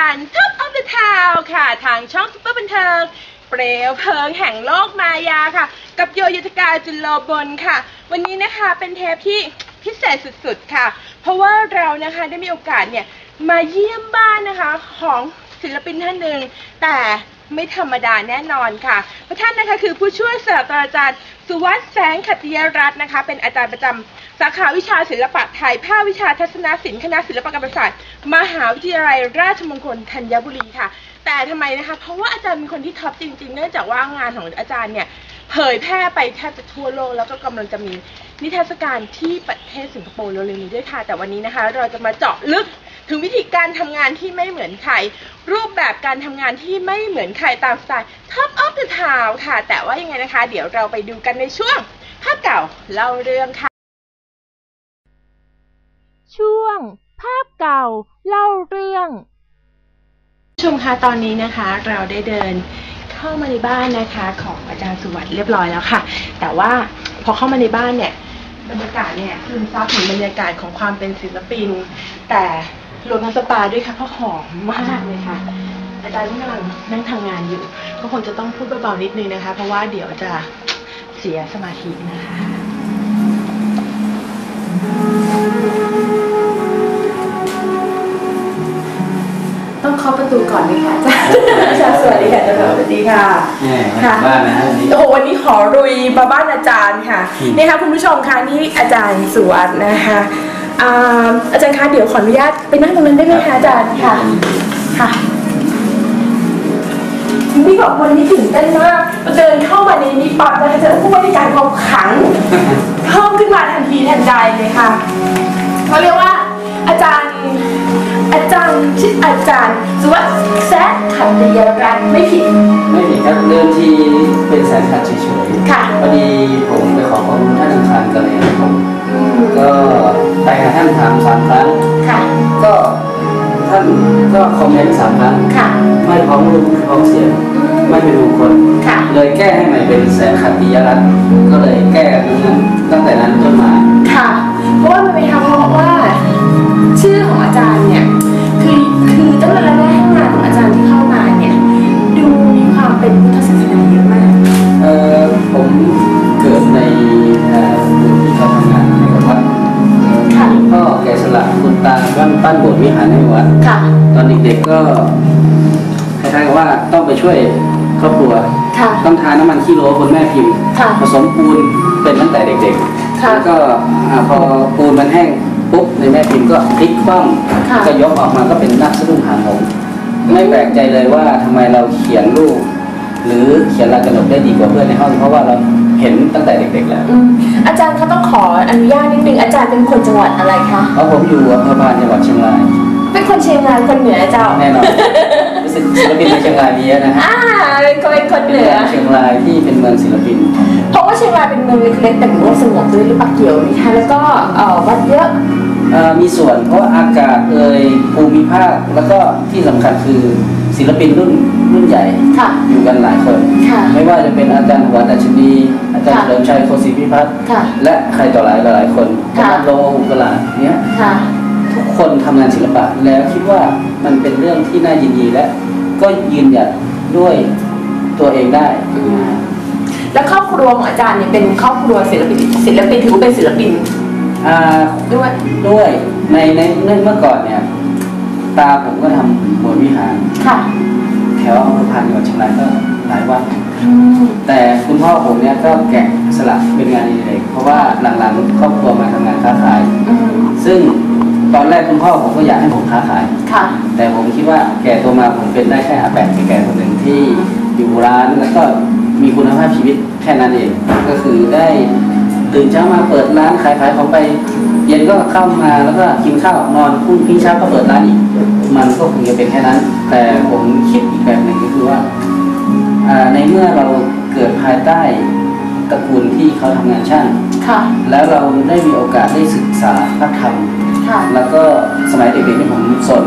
การ Top of the Town ค่ะ ทางช่องซุปเปอร์บันเทิงเปลวเพลิงแห่งโลกมายาค่ะ กับโยยุทธการจุลโลบนค่ะ วันนี้นะคะเป็นเทปที่พิเศษสุดๆค่ะ เพราะว่าเรานะคะได้มีโอกาสเนี่ยมาเยี่ยมบ้านนะคะของศิลปินท่านหนึ่งแต่ไม่ธรรมดาแน่นอนค่ะเพราะท่านนะคะคือผู้ช่วยศาสตราจารย์ สุวัสด์แสงขัตติยรัตน์นะคะ เป็นอาจารย์ประจำสาขาวิชาศิลปะไทย ภาควิชาทัศนศิลป์คณะศิลปกรรมศาสตร์ มหาวิทยาลัยราชมงคลธัญบุรีค่ะ แต่ทำไมนะคะ เพราะว่าอาจารย์เป็นคนที่ท็อปจริงๆ เนื่องจากว่างานของอาจารย์เนี่ยเผยแพร่ไปแทบจะทั่วโลก แล้วก็กำลังจะมีนิทรรศการที่ประเทศสิงคโปร์เร็วๆนี้ด้วยค่ะ แต่วันนี้นะคะ เราจะมาเจาะลึก ถึงวิธีการทำงานที่ไม่เหมือนใคร รูปแบบการทำงานที่ไม่เหมือนใครตามสไตล์ Top of the Town ค่ะ แต่ว่ายังไงนะคะ เดี๋ยวเราไปดูกันในช่วงภาพเก่าเล่าเรื่องค่ะ ช่วง ภาพเก่าเล่าเรื่องผู้ชมคะตอนนี้นะคะ เราได้เดินเข้ามาในบ้านนะคะ ของอาจารย์สุวัสด์เรียบร้อยแล้วค่ะ แต่ว่าพอเข้ามาในบ้านเนี่ยบรรยากาศเนี่ยซึมซับถึงบรรยากาศของความเป็นศิลปิน แต่ รวมทั้งสปาด้วยค่ะเพราะหอมมากเลยค่ะ อาจารย์ที่กำลังนั่งทำงานอยู่ ก็คงจะต้องพูดเบาๆนิดนึงนะคะ เพราะว่าเดี๋ยวจะเสียสมาธินะคะต้องเคาะประตูก่อนไหมคะอาจารย์อาจารย์สวัสดีค่ะอาจารย์สวัสดีค่ะแหม่มาค่ะถึงบ้านนะฮะวันนี้ โอ้โหวันนี้ขอรุยมาบ้านอาจารย์ค่ะ อืม นี่ค่ะคุณผู้ชมคะนี่อาจารย์สุวัสด์นะคะ อ่าอาจารย์คะเดี๋ยวขออนุญาตไปนั่งตรงนั้นได้ไหมคะอาจารย์ค่ะค่ะนี่บอกวันนี้ตื่นเต้นมากเดินเข้ามาในนี้ปั๊บนะคะเจอผู้บริการความขลังเพิ่มขึ้นมาทันทีทันใดเลยค่ะเขาเรียกว่าอาจารย์อาจารย์ชื่ออาจารย์สุวัสดิ์แซะขัตติยรัตน์ไม่ผิด ไม่ผิดครับเดิมทีเป็นแสนขัดเฉยค่ะๆพอดีผมไปขอข้อมูลท่านอังคารกันเลยครับผม ก็ไปหาท่านถามสามครั้งค่ะก็ท่านก็คอมเมนต์สามครั้งค่ะไม่พร้อมรูปไม่พร้อมเสียงไม่เป็นมงคลค่ะเลยแก้ให้ใหม่เป็นแสนขัดติยรัตน์ก็เลยแก้ตรงนั้นตั้งแต่นั้นจน ช่วยครอบครัวค่ะต้องทานน้ำมันขี้โลบนแม่พิมพ์ค่ะผสมปูนเป็นตั้งแต่เด็กๆค่ะแล้วก็อ่าพอปูนมันแห้งปุ๊บในแม่พิมพ์ก็พลิกคว่ค่ะำก็ยกออกมาก็เป็นนักสะดุ้งหางหงส์ไม่แปลกใจเลยว่าทำไมเราเขียนรูปหรือเขียนลายกระหนกได้ดีกว่าเพื่อนในห้องเพราะว่าเราเห็นตั้งแต่เด็กๆแล้วอืมอาจารย์เขาต้องขออนุญาตนิดนึงอาจารย์เป็นคนจังหวัดอะไรคะ เพราะผมอยู่อำเภอพานจังหวัดเชียงราย เป็นคนเชียงรายคนเหนือเจ้าแน่นอนรู้สึกศิลปินในเชียงรายมีเยอะนะฮะอ่าเป็นคนเป็นคนเป็นเหนืเมือองเชียงรายที่เป็นเมืองศิลปิน เพราะว่าเชียงรายเป็นเมืองเล็กๆแต่เมืองสงบด้วยหรือเปล่าเกี่ยวไหมคะแล้วก็เอ่อวัดเยอะเอ่อมีส่วนเพราะว่าอากาศเอ่ยภูมิภาคแล้วก็ที่สำคัญคือศิลปินรุ่นรุ่นใหญ่ค่ะอยู่กันหลายคนค่ะไม่ว่าจะเป็นอาจารย์หวัดอัชนีอาจารย์ค่ะเฉลิมชัยโคศิพิพัฒน์ค่ะและใครต่อหลายหลายๆคนค่ะอาจารย์โลอุกลาเนี้ยค่ะ ทุกคนทำงานศิลปะแล้วคิดว่ามันเป็นเรื่องที่น่ายินดีและ ก็ยืนหยัดด้วยตัวเองได้ แล้วครอบครัวของอาจารย์เนี่ยเป็นครอบครัวศิลปินศิลปินถือว่าเป็นศิลปินอ่าด้วยด้วยในในในเมื่อก่อนเนี่ยตาผมก็ทำโบสถ์วิหารค่ะแถวอำเภอพานจังหวัดเชียงรายก็หลายวัดอืมแต่คุณพ่อผมเนี่ยก็แกะสลักเป็นงานอดิเรกเพราะว่าหลังๆครอบครัวมาทำงานค้าขายอืมซึ่ง ตอนแรกคุณพ่อผมก็อยากให้ผมค้าขายค่ะ แต่ผมคิดว่าแก่ตัวมาผมเป็นได้แค่อาแปะแก่ๆคนหนึ่งที่อยู่ร้านแล้วก็มีคุณภาพชีวิตแค่นั้นเอง ก็คือได้ตื่นเช้ามาเปิดร้านขายขายของไป เย็นก็เข้ามาแล้วก็กินข้าวนอนพรุ่งพรุ่งเช้าก็เปิดร้านอีกมันก็คงจะเป็นแค่นั้น แต่ผมคิดอีกแบบหนึ่งก็คือว่าอ่าในเมื่อเราเกิดภายใต้ ตระกูลที่เขาทำงานช่างค่ะ แล้วเราได้มีโอกาสได้ศึกษาพระธรรมค่ะ แล้วก็สมัยเด็กๆที่ผมสน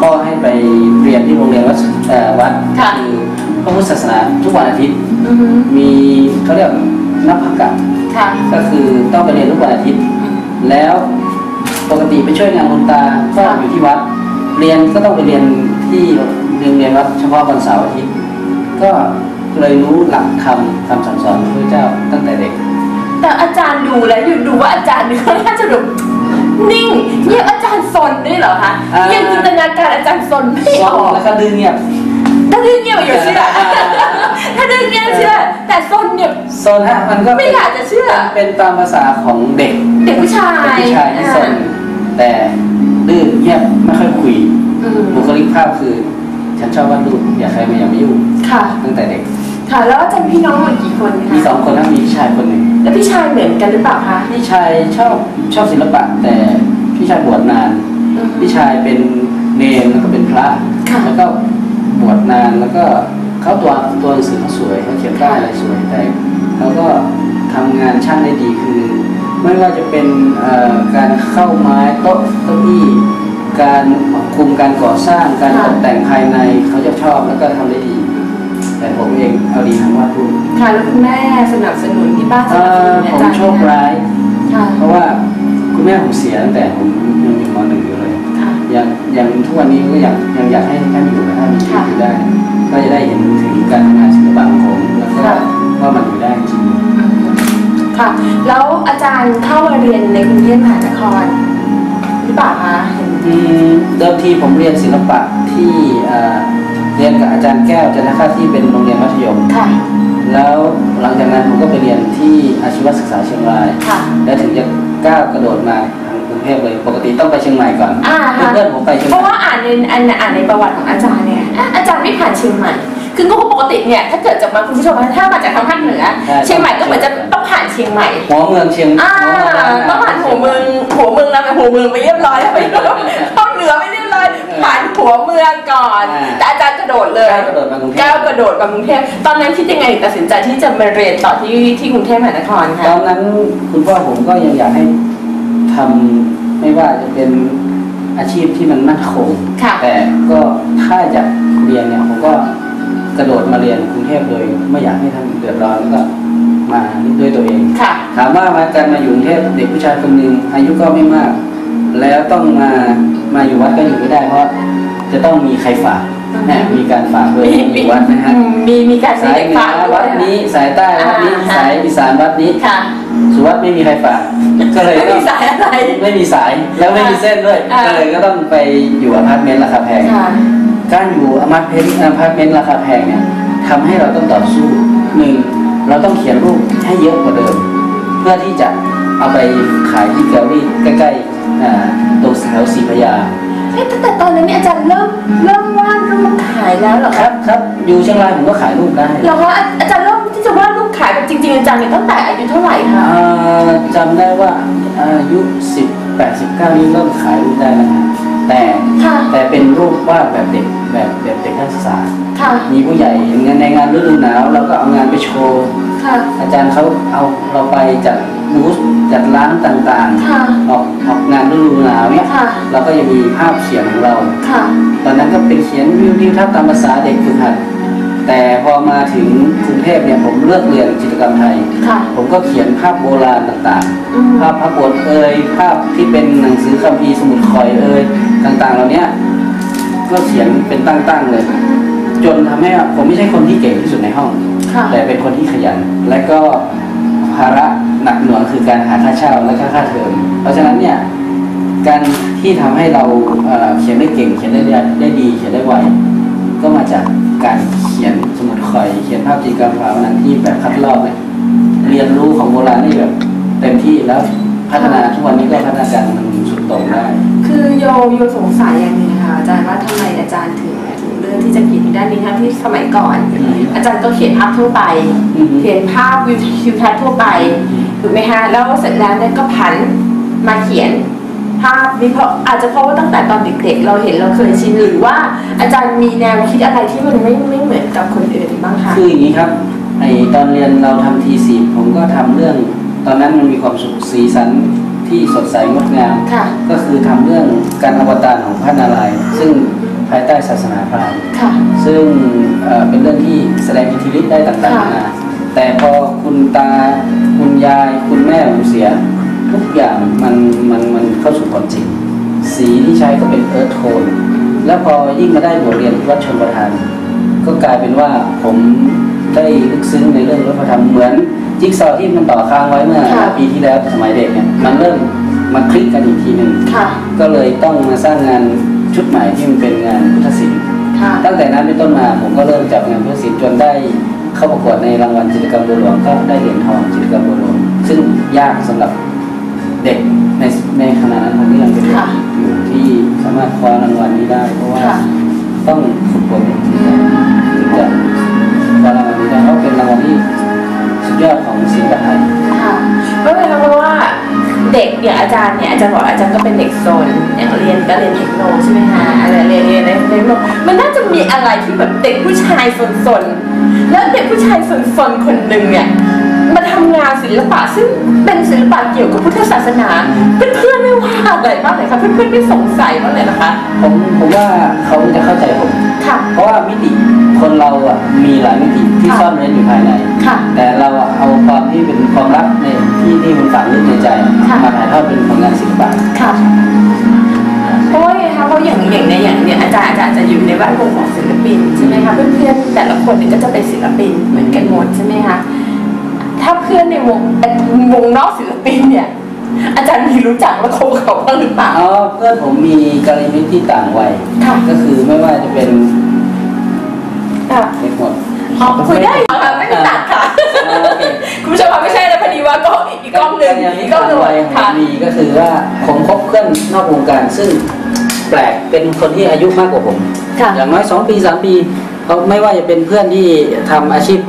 พ่อให้ไปเรียนที่โรงเรียนวัดเอ่อวัดค่ะ คือพระพุทธศาสนาทุกวันอาทิตย์ อือฮึมีเขาเรียกนับพักกะค่ะก็คือต้องไปเรียนทุกวันอาทิตย์ แล้วปกติไปช่วยงานคุณตาก็อยู่ที่วัด เรียนก็ต้องไปเรียนที่โรงเรียนวัดเฉพาะวันเสาร์อาทิตย์ ก็ เลยรู้หลักคำคำสั่งสอนของพระเจ้าตั้งแต่เด็ก แต่อาจารย์ดูแล้วอยู่ดูว่าอาจารย์นี่ค่อนข้างจะดูนิ่งเนี่ยอาจารย์ซนด้วยเหรอคะอ่ายัยังจินตนาการอาจารย์ซนไม่สอออนกแล้วก็ดื้อเงียบ ถ้าดื้อเงียบอยู่เชื่อ ถ้าดื้อเงียบเชื่อ แต่ซนเนี่ย โซนฮะมันก็ไม่อยากจะเชื่อเป็นตามภาษาของเด็กเด็กผู้ชายเด็กผู้ชายที่โซนอ่าแต่ดื้อเงียบไม่ค่อยคุย อืมบุคลิกภาพคือ ฉันชอบวาดรูปอย่าใครมาอย่ามายุ่งค่ะ ตั้งแต่เด็ก ค่ะแล้วอาจารย์พี่น้องเหมือนกี่คนคะมีสองคนนะมีพี่ชายคนหนึ่งแล้วพี่ชายเหมือนกันหรือเปล่าคะพี่ชายชอบชอบศิลปะ แต่พี่ชายบวชนาน อืม พี่ชายเป็นเนรแล้วก็เป็นพระ ค่ะ แล้วก็บวชนานแล้วก็เขาตัวตัวหนังสือเขาสวยเขาเขียนป้ายอะไรสวยแต่เขาก็ทำงานช่างได้ดีคือไม่ว่าจะเป็นเอ่อการเข้าไม้โต๊ะเก้าอี้การคุมการก่อสร้างการตกแต่งภายในเขาจะชอบแล้วก็ทำได้ดี แต่ผมเองเอาดีทางวาดรูปค่ะแล้วคุณแม่สนับสนุนที่บ้านสเอ่นับสนุนอาอผมจารย์โชคร้าย ค่ะเพราะว่าคุณแม่ผมเสียตั้งแต่ผมยังอยู่มหนึ่งอยู่เลย ค่ะ ยังยังทุกวันนี้ก็อยากยังอยากให้ท่านอยู่และท่านมีชีวิตอยู่ได้ ก็จะได้เห็นถึงการทำงานศิลปะของผมแล้วก็ค่ะ ว่ามันอยู่ได้จริงค่ะ แล้วอาจารย์เข้ามาเรียนในกรุงเทพมหานครหรือเปล่าคะเห็น อืมเดิมทีผมเรียนศิลปะ ที่เอ่อเรียนกับอาจารย์แก้วจันทคาที่เป็นโรงเรียนมัธยมค่ะแล้วหลังจากนั้นผมก็ไปเรียนที่อาชีวศึกษาเชียงรายค่ะแล้วถึงจะก้าวกระโดดมาทางกรุงเทพเลยปกติต้องไปเชียงใหม่ก่อนอ่าฮะเพื่อนๆผมไปเชียงเพใหราะม่ว่าอ่านในอ่านอ่านในประวัติของอาจารย์เนี่ยอะอาจารย์ไม่ผ่านเชียงใหม่ คือก็ปกติเนี่ยถ้าเกิดจากมาคุณผู้ชมถ้ามาจากทางภาคเหนือ เชียงใหม่ก็เหมือนจะต้องผ่านเชียงใหม่ หัวเมืองเชียงอ่าหัวเมืองต้องผ่านหัวเมืองหัวเมืองแล้วไปหัวเมืองไปเรียบร้อยแล้วไปเข้าเหนือไปเรียบร้อย ผ่านหัวเมืองก่อนแต่อาจารย์กระโดดเลยก้าวกระโดดมากรุงเทพก้าวกระโดดมากรุงเทพตอนนั้นคิดยังไงถึงตัดสินใจที่จะมาเรียนต่อที่ที่กรุงเทพมหานครตคะอนนั้นคุณพ่อผมก็ยังอยากให้ทำไม่ว่าจะเป็นอาชีพที่มันมั่นคง ค่ะ แต่ก็ถ้าจะเรียนเนี่ยผมก็กระโดดมาเรียนกรุงเทพโดยไม่อยากให้ท่านเดือดร้อนก็มาด้วยตัวเอง ค่ะ ถามว่ามาการมาอยู่กรุงเทพเด็กผู้ชายคนหนึ่งอายุก็ไม่มาก แล้วต้องมามาอยู่วัดก็อยู่ไม่ได้ เพราะจะต้องมีใครฝากอืมนะมีการฝากด้วยอยู่วัดนะฮะอืมมีมีการมีสายเด็กเหนืฝากอด้ววัยดนี้สายใต้วัดนี้อ่าสายอีสานวัดนี้ค่ะสุวัดไม่มีใครฝากก็เลยไม่ต้อมีงสายอะไรไม่มีสายแล้วไม่มีเส้นด้วยอ่าก็เลยก็ต้องไปอยู่อพาร์ตเมนต์ราคาแพงค่ะการอยู่อพาร์ตเมนต์อพาร์ตเมนต์ราคาแพงเนี่ยทำให้เราต้องต่อสู้หนึ่งเราต้องเขียนรูปให้เยอะกว่าเดิม เพื่อที่จะเอาไปขายที่แกลเลอรี่ใกล้ๆ อ่าตรงแถวศรีพระยาเอ๊ะตั้งแต่ตอนนั้นเนี่ยอาจารย์เริ่มเริ่มวาดรูปขายแล้วเหรอคคะรับครับอยู่เชียงรายผมก็ขายรูปได้เหรอคะอาอาจารย์เริ่มที่จะวาดรูปขายแบบจริงๆอาจารย์เนี่ยตั้งแต่อายุเท่าไหร่คะ อ่าจำได้ว่าอายุสิบแปดสิบเก้านี่เริ่มขายรูปได้แล้วนะแต่ค่ะ แต่เป็นรูปวาดแบบเด็กแบบแบบเด็กนักศึกษา ค่ะมีผู้ใหญ่งานในงานฤดูหนาวเราก็เอางานไปโชว์ ค่ะอาจารย์เขาเอาเราไปจัดบูธ จัดร้านต่างค่ะๆออกออกงานฤดูหนาวเนี่ยค่ะเราก็จะมีภาพเขียนของเราค่ะตอนนั้นก็เป็นเขียนวิวทิวทัศน์ตามภาษาเด็กฝึกหัด แต่พอมาถึงกรุงเทพเนี่ยผมเลือกเรียนจิตรกรรมไทยค่ะผมก็เขียนภาพโบราณต่างอืมๆภาพพระโบสถ์เอ่ยภาพที่เป็นหนังสือคัมภีร์สมุดคอยเอ่ยต่างๆ เหล่านี้ก็เขียนเป็นตั้งๆเลยจนทำให้ผมไม่ใช่คนที่เก่งที่สุดในห้องค่ะแต่เป็นคนที่ขยัน และก็ภาระ หนักหน่วงคือการหาค่าเช่าและค่าค่าเทอมเพราะฉะนั้นเนี่ยการที่ทำให้เราเขียนได้เก่ง เขียนได้ได้ดี เขียนได้ไวก็มาจากการเขียนสมุดคอย เขียนภาพจิตรกรรมฝาผนังที่แบบคัดลอกเลยเรียนรู้ของโบราณนี่แบบเต็มที่แล้วพัฒนาทุกวันนี้ก็พัฒนาการมันสุดโต่งได้ คือโยโยสงสัยอย่างนึงค่ะอาจารย์ว่าทำไมอาจารย์ถึงถึง เรื่องที่จะเขียนในด้านนี้ทั้งที่สมัยก่อนอืมอาจารย์ก็เขียนภาพทั่วไปอือฮึเขียนภาพวิวทิวทัศน์ทั่วไปถูกไหมฮะแล้วเสร็จแล้วเนี่ยก็ผันมาเขียนภาพนี้เพราะอาจจะเพราะว่าตั้งแต่ตอนเด็กๆ เราเห็นเราเคยชินหรือว่าอาจารย์มีแนวคิดอะไรที่มันไม่ไม่เหมือนกับคนอื่นบ้างคะคืออย่างนี้ครับไอตอนเรียนเราทำทีสีผมก็ทำเรื่อง ตอนนั้นมันมีความสุขสีสันที่สดใสงดงามค่ะก็คือทำเรื่องการอวตารของพระนารายณ์ซึ่ง ภายใต้ศาสนาพราหมณ์ค่ะซึ่งเอ่อเป็นเรื่องที่แสดงอิทธิฤทธิ์ได้ต่างๆนานาแต่พอคุณตาคุณยายคุณแม่ผมเสีย ทุกอย่างมันมันมันเข้าสู่ความจริง สีที่ใช้ก็เป็นเอิร์ธโทน แล้วพอยิ่งมาได้บทเรียนที่วัดชนประทาน ก็กลายเป็นว่าผมได้ลึกซึ้งในเรื่องรถพระธรรมเหมือนจิ๊กซอว์ที่มันต่อค้างไว้เมื่อค่ะปีที่แล้วสมัยเด็กเนี่ยมันเริ่มมาคลิกกันอีกทีหนึ่งค่ะก็เลยต้องมาสร้างงาน ชุดใหม่ที่มันเป็นงานพุทธศิลป์ค่ะตั้งแต่นั้นเป็นต้นมาผมก็เริ่มจับงานพุทธศิลป์จนได้เข้าประกวดในรางวัลจิตรกรรมบัวหลวงก็ได้เหรียญทองจิตรกรรมบัวหลวงซึ่งยากสำหรับเด็กในในขณะนั้นผมที่ยังเป็นเด็กค่ะอยู่ที่สามารถคว้ารางวัลนี้ได้ เพราะว่าค่ะต้องฝึกฝนถึงจะถึงจะคว้ารางวัลนี้ได้เพราะเป็นรางวัลที่สุดยอดของศิลปะไทยค่ะไม่เป็นไรเพราะว่า เด็กอย่างอาจารย์เนี่ยอาจารย์บอกอาจารย์ก็เป็นเด็กโซนอย่างเรียนก็เรียนเทคโนใช่ไหมคะอะไรเรียนเรียนในเทคโนมันน่าจะมีอะไรที่แบบเด็กผู้ชายสนๆแล้วเด็กผู้ชายสนๆคนหนึ่งเนี่ยมาทำงานศิลปะซึ่งเป็นศิลปะเกี่ยวกับพุทธศาสนาเพื่อนๆไม่ว่าอะไรบ้างเลยคะเพื่อนๆไม่สงสัยบ้างเลยนะคะผมผมว่าเขาจะเข้าใจผมค่ะเพราะว่ามิติ คนเราอะมีหลายมิติที่ค่ะซ่อนเร้นอยู่ภายใน ค่ะ แต่เราอะเอาความที่เป็นความลับในที่ที่มันฝังลึกในใจค่ะ มาถ่ายทอดเป็นผลงานศิลปะค่ะเพราะว่าไงคะเพราะอย่างอย่างในอย่างเนี่ยอาจารย์อาจารย์จะอยู่ในแวดวงของศิลปินใช่ไหมคะเพื่อนๆแต่ละคนเนี่ยก็จะเป็นศิลปินเหมือนกันหมดใช่ไหมคะถ้าเพื่อนในวงเอ่อวงนอกศิลปินเนี่ย อาจารย์มีรู้จักและคบกับเขาบ้างหรือเปล่า อ๋อเพื่อนผมมีกรณีมิตรที่ต่างวัยค่ะ ก็คือไม่ว่าจะเป็น ค่ะเด็กหมดอ๋อคุยได้เหรอคะไม่มีตัดค่ะ อ่าโอเคคุณผู้ชมคะไม่ใช่แล้วพอดีว่าก็อีกกล้องหนึ่งกรณีอีมิกตรกล้องต่างหนึ่งวัยขอค่ะงมีก็คือว่าผมคบเพื่อนนอกวงการซึ่งแปลกเป็นคนที่อายุมากกว่าผม ค่ะ อย่างน้อยสองปีสามปีเขาไม่ว่าจะเป็นเพื่อนที่ทำอาชีพ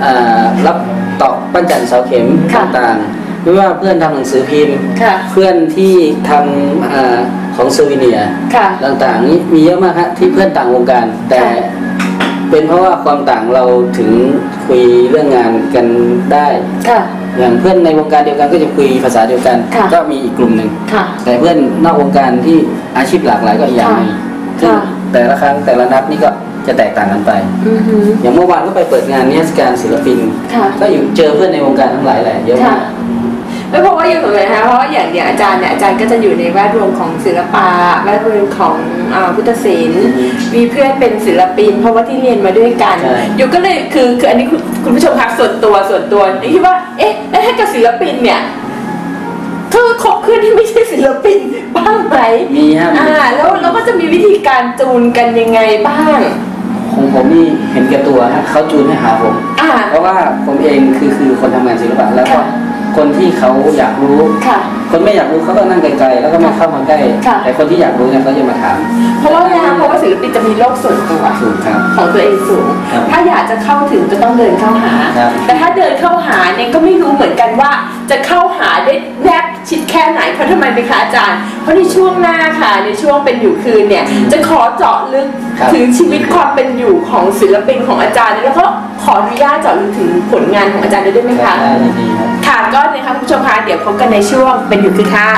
เอ่อรับตอกปั้นจันเสาเข็มค่ะต่างๆไม่ว่าเพื่อนทำหนังสือพิมพ์ ค่ะ เพื่อนที่ทำเอ่อของซูวิเนียร์ค่ะ ต่างๆนี้มีเยอะมากฮะที่เพื่อนต่างวงการ แต่ค่ะ เป็นเพราะว่าความต่างเราถึงคุยเรื่องงานกันได้ ค่ะ อย่างเพื่อนในวงการเดียวกันก็จะคุยภาษาเดียวกัน ค่ะ ก็มีอีกกลุ่มหนึ่ง ค่ะ แต่เพื่อนนอกวงการที่อาชีพหลากหลายก็อีกอย่างหนึงค่ะซึ่งค่ะ แต่ละครั้งแต่ละนัดนี่ก็จะแตกต่างกันไป อือหือ อย่างเมื่อวานก็ไปเปิดงานนิทรรศการศิลปิน ค่ะก็อยู่เจอเพื่อนในวงการทั้งหลายแหละเยอะค่ะมาก ไม่เพราะว่าอย่างไรนะคะเพราะว่าอย่างอย่างอาจารย์เนี่ยอาจารย์ก็จะอยู่ในแวดวงของศิลปะแวดวงของอ่าพุทธศิลป์อืมมีเพื่อนเป็นศิลปิน เพราะว่าที่เรียนมาด้วยกันใช่อยู่ก็เลยคือคืออันนี้คุณคุณผู้ชมคะส่วนตัวส่วนตัวนี่คิดว่าเอ๊ะแล้วถ้ากับศิลปินเนี่ยเธอคบเพื่อนที่ไม่ใช่ศิลปินบ้างไหมมีฮะมีอ่าแล้วเราก็จะมีวิธีการจูนกันยังไงบ้างของผมนี่เห็นแก่ตัวฮะเขาจูนให้หาผมอ่าเพราะว่าผมเองคือคือคนทำงานศิลปะแล้วก็ คนที่เขาอยากรู้ ค่ะคนไม่อยากรู้เขาก็นั่งไกลๆแล้วก็ไม่เข้ามาใกล้ค่ะแต่คนที่อยากรู้เนี่ยเขาจะมาถาม เพราะว่านะคะเพราะว่าศิลปินจะมีโลกส่วนตัวถูกครับของตัวเองสูงครับถ้าอยากจะเข้าถึงจะต้องเดินเข้าหาครับแต่ถ้าเดินเข้าหาเนี่ยก็ไม่รู้เหมือนกันว่าจะเข้าหาได้แนบชิดแค่ไหนเพราะทำไมเป็นคะอาจารย์ เพราะในช่วงหน้าค่ะในช่วงเป็นอยู่คืนเนี่ยจะขอเจาะลึกครับถึงชีวิตความเป็นอยู่ของศิลปินของอาจารย์แล้วก็ขออนุญาตเจาะลึกถึงผลงานของอาจารย์ด้วยได้ไหมคะได้ยินดีครับค่ะก็เนี่ยค่ะคุณผู้ชมคะเดี๋ยวพบกันในช่วงเป็นอยู่คือค่ะ